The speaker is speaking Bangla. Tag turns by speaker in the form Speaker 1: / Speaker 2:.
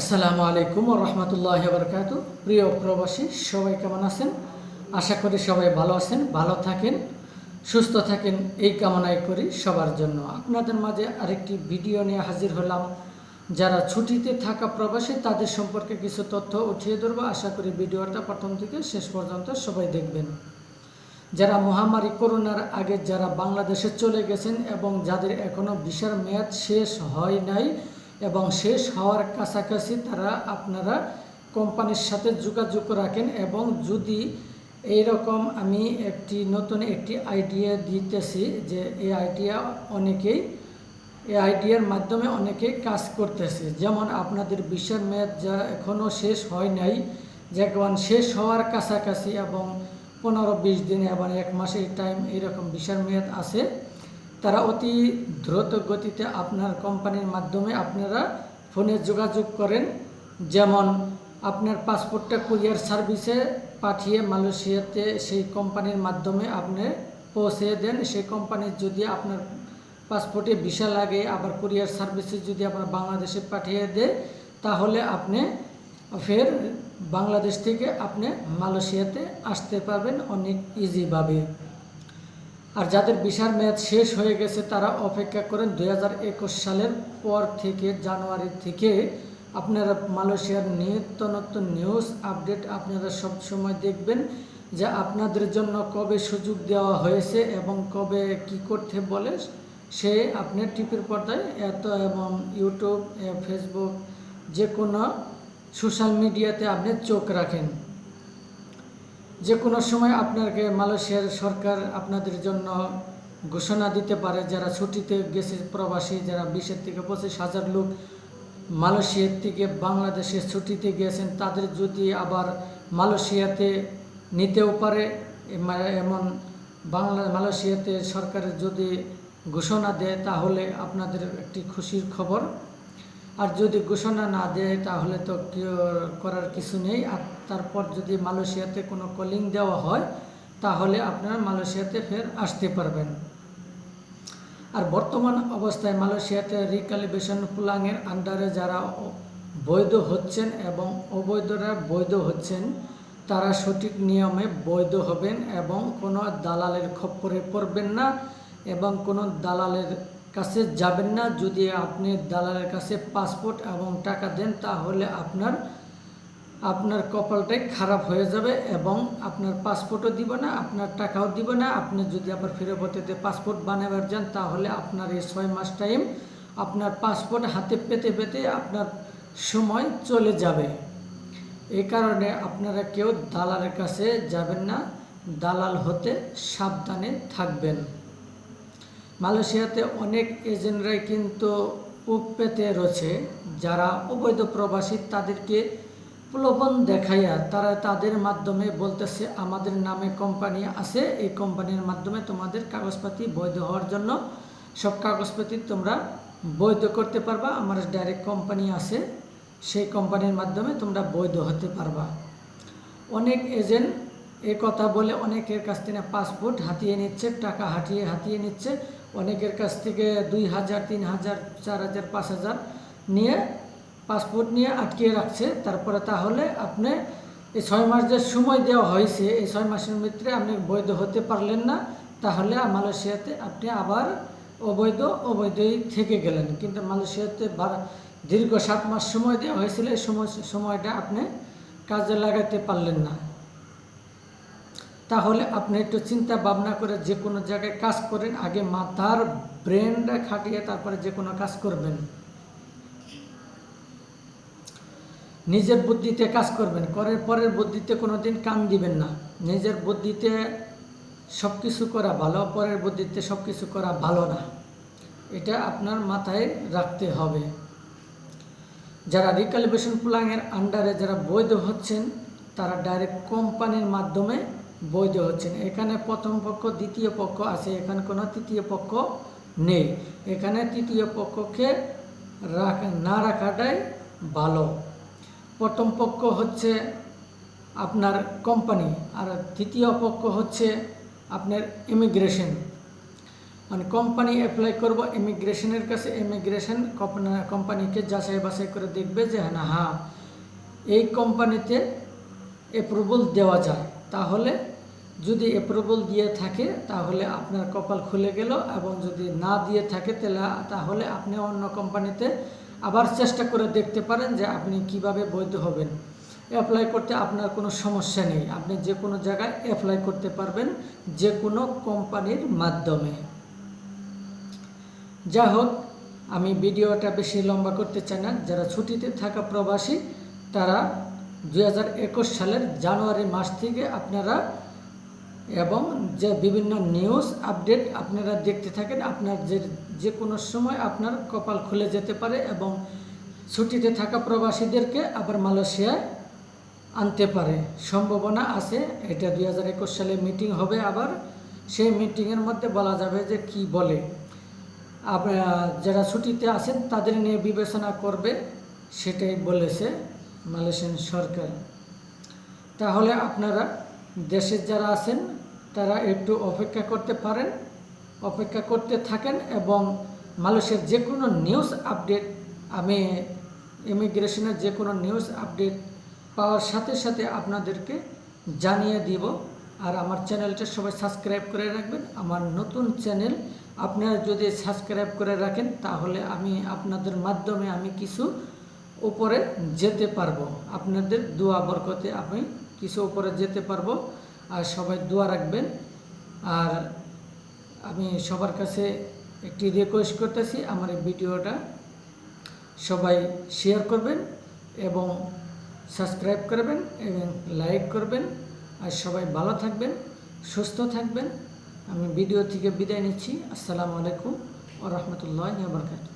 Speaker 1: আসসালামু আলাইকুম রহমতুল্লাহ বরকাত প্রিয় প্রবাসী, সবাই কেমন আছেন? আশা করি সবাই ভালো আছেন, ভালো থাকেন, সুস্থ থাকেন। এই কামনাই করি সবার জন্য। আপনাদের মাঝে আরেকটি ভিডিও নিয়ে হাজির হলাম। যারা ছুটিতে থাকা প্রবাসী, তাদের সম্পর্কে কিছু তথ্য উঠিয়ে ধরবো। আশা করি ভিডিওটা প্রথম থেকে শেষ পর্যন্ত সবাই দেখবেন। যারা মহামারী, করোনার আগে যারা বাংলাদেশে চলে গেছেন এবং যাদের এখনও ভিসার মেয়াদ শেষ হয় নাই এবং শেষ হওয়ার কাছাকাছি তারা আপনারা কোম্পানির সাথে যোগাযোগ রাখেন এবং যদি এইরকম আমি একটি নতুন একটি আইডিয়া দিতেছি যে এই আইডিয়া অনেকেই, এই আইডিয়ার মাধ্যমে অনেকে কাজ করতেছে। যেমন আপনাদের ভিসার মেয়াদ যা এখনও শেষ হয় নাই, যেমন শেষ হওয়ার কাছাকাছি এবং পনেরো বিশ দিন এবং এক মাসের টাইম এইরকম ভিসার মেয়াদ আছে তারা অতি দ্রুত গতিতে আপনার কোম্পানির মাধ্যমে আপনারা ফোনে যোগাযোগ করেন। যেমন, আপনার পাসপোর্টটা কুরিয়ার সার্ভিসে পাঠিয়ে মালয়েশিয়াতে সেই কোম্পানির মাধ্যমে আপনি পৌঁছে দেন। সেই কোম্পানির যদি আপনার পাসপোর্টে ভিসা লাগে, আবার কুরিয়ার সার্ভিসে যদি আপনার বাংলাদেশে পাঠিয়ে দেয়, তাহলে আপনি ফের বাংলাদেশ থেকে আপনি মালয়েশিয়াতে আসতে পারবেন অনেক ইজিভাবে আর যাদের ভিসার মেয়াদ শেষ হয়ে গেছে, তারা অপেক্ষা করেন দু হাজার একুশ সালের পর থেকে জানুয়ারি থেকে। আপনারা মালয়েশিয়ার নিত্য নতুন নিউজ আপডেট আপনারা সব সময় দেখবেন যে আপনাদের জন্য কবে সুযোগ দেওয়া হয়েছে এবং কবে কি করতে বলে সে আপনি টিপির পর্দায় এত এবং ইউটিউব ফেসবুক, যে কোনো সোশ্যাল মিডিয়াতে আপনি চোখ রাখেন। যে কোনো সময় আপনাকে মালয়েশিয়ার সরকার আপনাদের জন্য ঘোষণা দিতে পারে, যারা ছুটিতে গেছে প্রবাসী, যারা বিশের থেকে পঁচিশ হাজার লোক মালয়েশিয়ার থেকে বাংলাদেশে ছুটিতে গিয়েছেন তাদের যদি আবার মালয়েশিয়াতে নিতেও পারে এমন বাংলা, মালয়েশিয়াতে সরকারের যদি ঘোষণা দেয়, তাহলে আপনাদের একটি খুশির খবর আর যদি ঘোষণা না দেয়, তাহলে তো করার কিছু নেই। আর তারপর যদি মালয়েশিয়াতে কোনো কলিং দেওয়া হয়, তাহলে আপনারা মালয়েশিয়াতে ফের আসতে পারবেন। আর বর্তমান অবস্থায় মালয়েশিয়াতে রিক্যালিব্রেশন প্লাংয়ের আন্ডারে যারা বৈধ হচ্ছেন এবং অবৈধরা বৈধ হচ্ছেন, তারা সঠিক নিয়মে বৈধ হবেন এবং কোনো দালালের খপ্পরে পড়বেন না এবং কোনো দালালের কাছে যাবেন না। যদি আপনি দালালের কাছে পাসপোর্ট এবং টাকা দেন, তাহলে আপনার আপনার কপালটাই খারাপ হয়ে যাবে এবং আপনার পাসপোর্টও দিব না, আপনার টাকাও দিব না। আপনি যদি আবার ফেরবতেতে পাসপোর্ট বানাবার যান, তাহলে আপনার এই ছয় মাস টাইম আপনার পাসপোর্ট হাতে পেতে পেতে আপনার সময় চলে যাবে। এই কারণে আপনারা কেউ দালালের কাছে যাবেন না। দালাল হতে সাবধানে থাকবেন। মালয়েশিয়াতে অনেক এজেন্টরাই কিন্তু পেতে রয়েছে। যারা অবৈধ প্রবাসী, তাদেরকে প্রলোভন দেখাইয়া তারা তাদের মাধ্যমে বলতেছে, আমাদের নামে কোম্পানি আছে, এই কোম্পানির মাধ্যমে তোমাদের কাগজপাতি বৈধ হওয়ার জন্য সব কাগজপাতি তোমরা বৈধ করতে পারবা। আমার ডাইরেক্ট কোম্পানি আছে, সেই কোম্পানির মাধ্যমে তোমরা বৈধ হতে পারবা। অনেক এজেন্ট এ কথা বলে অনেকের কাছ থেকে পাসপোর্ট হাতিয়ে নিচ্ছে, টাকা হাতিয়ে হাতিয়ে নিচ্ছে। অনেকের কাছ থেকে দুই হাজার, তিন হাজার, চার হাজার, পাঁচ হাজার নিয়ে পাসপোর্ট নিয়ে আটকিয়ে রাখছে। তারপরে তাহলে আপনি এই ছয় মাস যে সময় দেওয়া হয়েছে, এই ছয় মাসের ভিতরে আপনি বৈধ হতে পারলেন না, তাহলে মালয়েশিয়াতে আপনি আবার অবৈধ, অবৈধই থেকে গেলেন। কিন্তু মালয়েশিয়াতে দীর্ঘ সাত মাস সময় দেওয়া হয়েছিল, এই সময়, সময়টা আপনি কাজে লাগাতে পারলেন না। তাহলে আপনি একটু চিন্তা ভাবনা করে যে কোনো জায়গায় কাজ করেন, আগে মাথার ব্রেনটা খাটিয়ে তারপরে যে কোনো কাজ করবেন। নিজের বুদ্ধিতে কাজ করবেন, করার পরের বুদ্ধিতে কোনো দিন কান দিবেন না। নিজের বুদ্ধিতে সব কিছু করা ভালো, পরের বুদ্ধিতে সব কিছু করা ভালো না। এটা আপনার মাথায় রাখতে হবে। যারা রিক্যালিব্রেশন প্লাংয়ের আন্ডারে যারা বৈধ হচ্ছেন, তারা ডাইরেক্ট কোম্পানির মাধ্যমে বৈধ হচ্ছেন এখানে প্রথম পক্ষ, দ্বিতীয় পক্ষ আছে, এখানে কোনো তৃতীয় পক্ষ নেই। এখানে তৃতীয় পক্ষকে রাখ, না রাখাটাই ভালো। প্রথম পক্ষ হচ্ছে আপনার কোম্পানি আর তৃতীয় পক্ষ হচ্ছে আপনার ইমিগ্রেশন মানে কোম্পানি অ্যাপ্লাই করব ইমিগ্রেশনের কাছে ইমিগ্রেশন কোম্পানিকে যাচাই বাছাই করে দেখবে যে হ্যাঁ হ্যাঁ এই কোম্পানিতে অ্যাপ্রুভাল দেওয়া যায়। তাহলে যদি অ্যাপ্রুভাল দিয়ে থাকে, তাহলে আপনার কপাল খুলে গেল এবং যদি না দিয়ে থাকে তাহলে তাহলে আপনি অন্য কোম্পানিতে আবার চেষ্টা করে দেখতে পারেন যে আপনি কীভাবে বৈধ হবেন। অ্যাপ্লাই করতে আপনার কোনো সমস্যা নেই। আপনি যে কোনো জায়গায় অ্যাপ্লাই করতে পারবেন, যে কোনো কোম্পানির মাধ্যমে। যা হোক, আমি ভিডিওটা বেশি লম্বা করতে চাই না। যারা ছুটিতে থাকা প্রবাসী, তারা দু হাজার একুশ সালের জানুয়ারি মাস থেকে আপনারা এবং যে বিভিন্ন নিউজ আপডেট আপনারা দেখতে থাকেন, আপনার যে যে কোনো সময় আপনার কপাল খুলে যেতে পারে এবং ছুটিতে থাকা প্রবাসীদেরকে আবার মালয়েশিয়ায় আনতে পারে। সম্ভাবনা আছে, এটা দু হাজার একুশ সালে মিটিং হবে আবার। সেই মিটিংয়ের মধ্যে বলা যাবে যে কি বলে। আপনারা যারা ছুটিতে আছেন, তাদের নিয়ে বিবেচনা করবে, সেটাই বলেছে মালয়েশিয়ান সরকার। তাহলে আপনারা দেশের যারা আছেন, তারা একটু অপেক্ষা করতে পারেন, অপেক্ষা করতে থাকেন এবং মালয়েশিয়ার যে কোনো নিউজ আপডেট, আমি ইমিগ্রেশনের যে কোনো নিউজ আপডেট পাওয়ার সাথে সাথে আপনাদেরকে জানিয়ে দিব। আর আমার চ্যানেলটা সবাই সাবস্ক্রাইব করে রাখবেন। আমার নতুন চ্যানেল আপনারা যদি সাবস্ক্রাইব করে রাখেন, তাহলে আমি আপনাদের মাধ্যমে আমি কিছু উপরে যেতে পারব। আপনাদের দোয়া বরকতে আমি কিছু উপরে যেতে পারব। আর সবাই দোয়া রাখবেন। আর আমি সবার কাছে একটি রিকোয়েস্ট করতেছি, আমার এই ভিডিওটা সবাই শেয়ার করবেন এবং সাবস্ক্রাইব করবেন এবং লাইক করবেন। আর সবাই ভালো থাকবেন, সুস্থ থাকবেন। আমি ভিডিও থেকে বিদায় নিচ্ছি। আসসালামু আলাইকুম ও রহমতুল্লাহ বরকাত